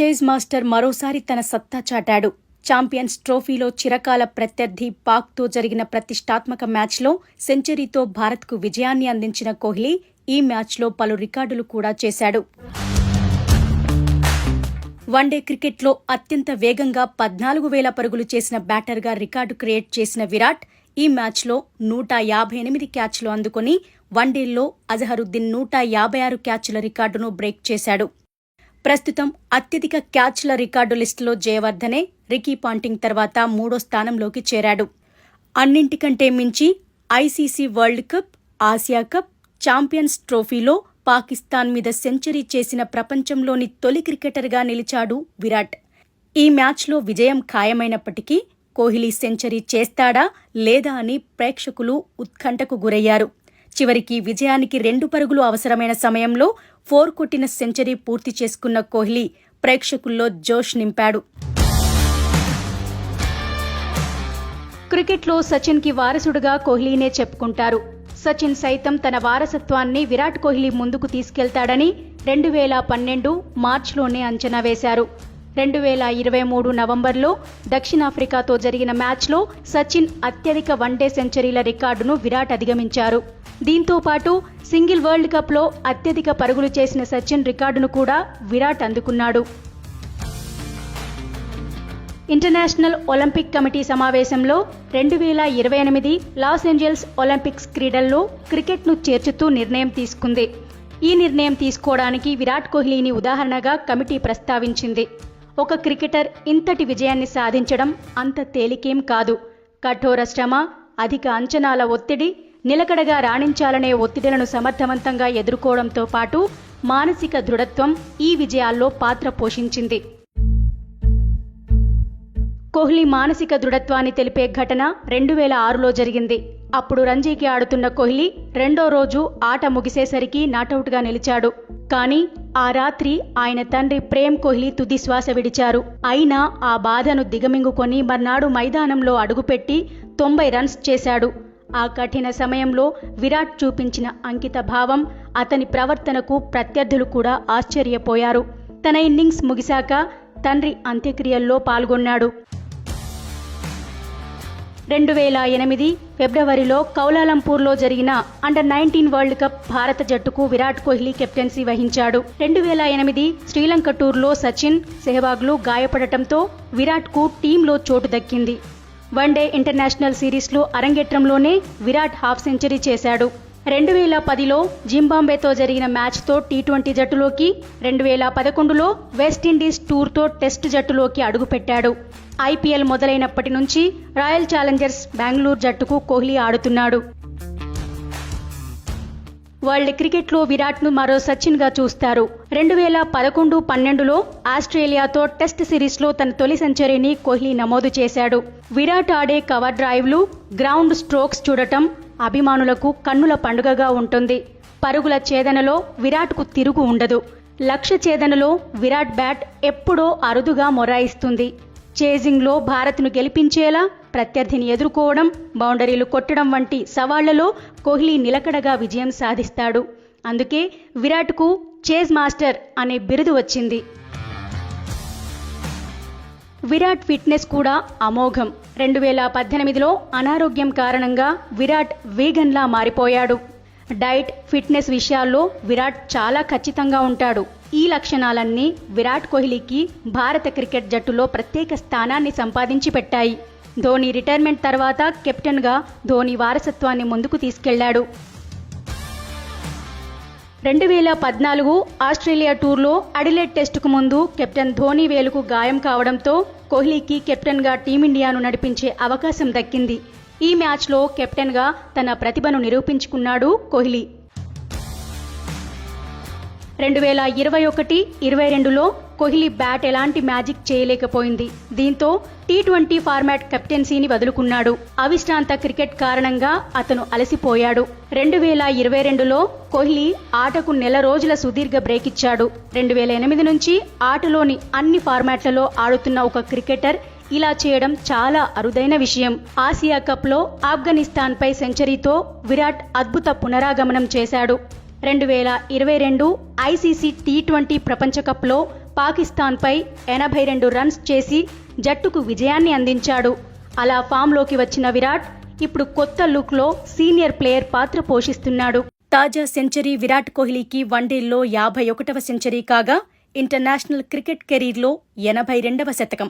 Chase master మరోసారి తన సత్తా చాటాడు. ఛాంపియన్స్ ట్రోఫీలో చిరకాల ప్రత్యర్థి పాక్తో జరిగిన ప్రతిష్టాత్మక మ్యాచ్లో సెంచరీతో భారత్కు విజయాన్ని అందించిన కోహ్లీ ఈ మ్యాచ్లో పలు రికార్డులు కూడా చేశాడు. వన్డే క్రికెట్లో అత్యంత వేగంగా పద్నాలుగు వేల పరుగులు చేసిన బ్యాటర్గా రికార్డు క్రియేట్ చేసిన విరాట్ ఈ మ్యాచ్లో నూట యాభై ఎనిమిది క్యాచ్లు అందుకుని వన్డేల్లో అజహరుద్దీన్ నూట యాభై ఆరు క్యాచ్ల రికార్డును బ్రేక్ చేశాడు. ప్రస్తుతం అత్యధిక క్యాచ్ల రికార్డు లిస్టులో జయవర్ధనే రికీ పాంటింగ్ తర్వాత మూడో స్థానంలోకి చేరాడు. అన్నింటికంటే మించి ICC World Cup Asia Cup Champions ట్రోఫీలో పాకిస్తాన్ మీద సెంచరీ చేసిన ప్రపంచంలోని తొలి క్రికెటర్గా నిలిచాడు విరాట్. ఈ మ్యాచ్లో విజయం ఖాయమైనప్పటికీ కోహ్లీ సెంచరీ చేస్తాడా లేదా అని ప్రేక్షకులు ఉత్కంఠకు గురయ్యారు. చివరికి విజయానికి రెండు పరుగులు అవసరమైన సమయంలో ఫోర్ కొట్టిన సెంచరీ పూర్తి చేసుకున్న కోహ్లీ ప్రేక్షకుల్లో జోష్ నింపాడు. క్రికెట్లో సచిన్కి వారసుడుగా కోహ్లీనే చెప్పుకుంటారు. సచిన్ సైతం తన వారసత్వాన్ని విరాట్ కోహ్లీ ముందుకు తీసుకెళ్తాడని రెండు వేల పన్నెండు మార్చిలోనే అంచనా వేశారు. రెండు వేల ఇరవై మూడు నవంబర్లో దక్షిణాఫ్రికాతో జరిగిన మ్యాచ్లో సచిన్ అత్యధిక వన్డే సెంచరీల రికార్డును విరాట్ అధిగమించారు. దీంతో పాటు సింగిల్ వరల్డ్ కప్లో అత్యధిక పరుగులు చేసిన సచిన్ రికార్డును కూడా విరాట్ అందుకున్నాడు. ఇంటర్నేషనల్ ఒలింపిక్ కమిటీ సమావేశంలో రెండు వేల ఇరవై ఎనిమిది లాస్ ఏంజల్స్ ఒలింపిక్స్ క్రీడల్లో క్రికెట్ను చేర్చుతూ నిర్ణయం తీసుకుంది. ఈ నిర్ణయం తీసుకోవడానికి విరాట్ కోహ్లీని ఉదాహరణగా కమిటీ ప్రస్తావించింది. ఒక క్రికెటర్ ఇంతటి విజయాన్ని సాధించడం అంత తేలికేం కాదు. కఠోర శ్రమ అధిక అంచనాల ఒత్తిడి నిలకడగా రాణించాలనే ఒత్తిడులను సమర్థవంతంగా ఎదుర్కోవడంతో పాటు మానసిక దృఢత్వం ఈ విజయాల్లో పాత్ర పోషించింది. కోహ్లీ మానసిక దృఢత్వాన్ని తెలిపే ఘటన రెండు వేల ఆరులో జరిగింది. అప్పుడు రంజీకి ఆడుతున్న కోహ్లీ రెండో రోజు ఆట ముగిసేసరికి నాటౌట్గా నిలిచాడు. కానీ ఆ రాత్రి ఆయన తండ్రి ప్రేమ్ కోహ్లీ తుది శ్వాస విడిచారు. అయినా ఆ బాధను దిగమింగుకొని మర్నాడు మైదానంలో అడుగుపెట్టి తొంభై రన్స్ చేశాడు. ఆ కఠిన సమయంలో విరాట్ చూపించిన అంకిత భావం అతని ప్రవర్తనకు ప్రత్యర్థులు కూడా ఆశ్చర్యపోయారు. తన ఇన్నింగ్స్ ముగిశాక తండ్రి అంత్యక్రియల్లో పాల్గొన్నాడు. రెండు వేల ఎనిమిది ఫిబ్రవరిలో కౌలాలంపూర్లో జరిగిన అండర్ నైన్టీన్ వరల్డ్ కప్ భారత జట్టుకు విరాట్ కోహ్లీ కెప్టెన్సీ వహించాడు. రెండు వేల ఎనిమిది శ్రీలంక టూర్లో సచిన్ సెహ్వాగ్లు గాయపడటంతో విరాట్కు టీంలో చోటు దక్కింది. వన్డే ఇంటర్నేషనల్ సిరీస్లో అరంగేట్రంలోనే విరాట్ హాఫ్ సెంచరీ చేశాడు. రెండు వేల పదిలో జింబాంబేతో జరిగిన మ్యాచ్తో టీ ట్వంటీ జట్టులోకి రెండు వేల పదకొండులో వెస్టిండీస్ టూర్తో టెస్ట్ జట్టులోకి అడుగుపెట్టాడు. ఐపీఎల్ మొదలైనప్పటి నుంచి రాయల్ ఛాలెంజర్స్ బెంగళూరు జట్టుకు కోహ్లీ ఆడుతున్నాడు. వరల్డ్ క్రికెట్లో విరాట్ను మరో సచిన్గా చూస్తారు. రెండు వేల పదకొండు పన్నెండులో ఆస్ట్రేలియాతో టెస్ట్ సిరీస్లో తన తొలి సెంచరీని కోహ్లీ నమోదు చేశాడు. విరాట్ ఆడే కవర్ డ్రైవ్లు గ్రౌండ్ స్ట్రోక్స్ చూడటం అభిమానులకు కన్నుల పండుగగా ఉంటుంది. పరుగుల ఛేదనలో విరాట్కు తిరుగు ఉండదు. లక్ష్య ఛేదనలో విరాట్ బ్యాట్ ఎప్పుడో అరుదుగా మొరాయిస్తుంది. చేజింగ్లో భారత్ను గెలిపించేలా ప్రత్యర్థిని ఎదుర్కోవడం బౌండరీలు కొట్టడం వంటి సవాళ్ళలో కోహ్లీ నిలకడగా విజయం సాధిస్తాడు. అందుకే విరాట్కు చేజ్ మాస్టర్ అనే బిరుదు వచ్చింది. విరాట్ ఫిట్నెస్ కూడా అమోఘం. రెండు వేల పద్దెనిమిదిలో అనారోగ్యం కారణంగా విరాట్ వీగన్లా మారిపోయాడు. డైట్ ఫిట్నెస్ విషయాల్లో విరాట్ చాలా ఖచ్చితంగా ఉంటాడు. ఈ లక్షణాలన్నీ విరాట్ కోహ్లీకి భారత క్రికెట్ జట్టులో ప్రత్యేక స్థానాన్ని సంపాదించి పెట్టాయి. ధోని రిటైర్మెంట్ తర్వాత కెప్టెన్గా ధోని వారసత్వాన్ని ముందుకు తీసుకెళ్ళాడు. రెండు వేల పద్నాలుగు ఆస్ట్రేలియా టూర్లో అడిలెడ్ టెస్టుకు ముందు కెప్టెన్ ధోని వేలుకు గాయం కావడంతో కోహ్లీకి కెప్టెన్గా టీమిండియాను నడిపించే అవకాశం దక్కింది. ఈ మ్యాచ్లో కెప్టెన్గా తన ప్రతిభను నిరూపించుకున్నాడు కోహ్లీ. రెండు వేల ఇరవై ఒకటి ఇరవై రెండులో కోహ్లీ బ్యాట్ ఎలాంటి మ్యాజిక్ చేయలేకపోయింది. దీంతో టీ ట్వంటీ ఫార్మాట్ కెప్టెన్సీని వదులుకున్నాడు. అవిశ్రాంత క్రికెట్ కారణంగా అతను అలసిపోయాడు. రెండు వేల ఇరవై రెండులో కోహ్లీ ఆటకు నెల రోజుల సుదీర్ఘ బ్రేక్ ఇచ్చాడు రెండు వేల ఎనిమిది నుంచి ఆటలోని అన్ని ఫార్మాట్లలో ఆడుతున్న ఒక క్రికెటర్ ఇలా చేయడం చాలా అరుదైన విషయం. ఆసియా కప్లో ఆఫ్ఘనిస్తాన్పై సెంచరీతో విరాట్ అద్భుత పునరాగమనం చేశాడు. రెండు వేల ఇరవై రెండు ఐసీసీ టీ ట్వంటీ ప్రపంచ కప్లో పాకిస్తాన్పై ఎనభై రెండు రన్స్ చేసి జట్టుకు విజయాన్ని అందించాడు. అలా ఫామ్లోకి వచ్చిన విరాట్ ఇప్పుడు కొత్త లుక్లో సీనియర్ ప్లేయర్ పాత్ర పోషిస్తున్నాడు. తాజా సెంచరీ విరాట్ కోహ్లీకి వన్డేల్లో యాభై ఒకటవ సెంచరీ కాగా ఇంటర్నేషనల్ క్రికెట్ కెరీర్లో ఎనభై రెండవ శతకం.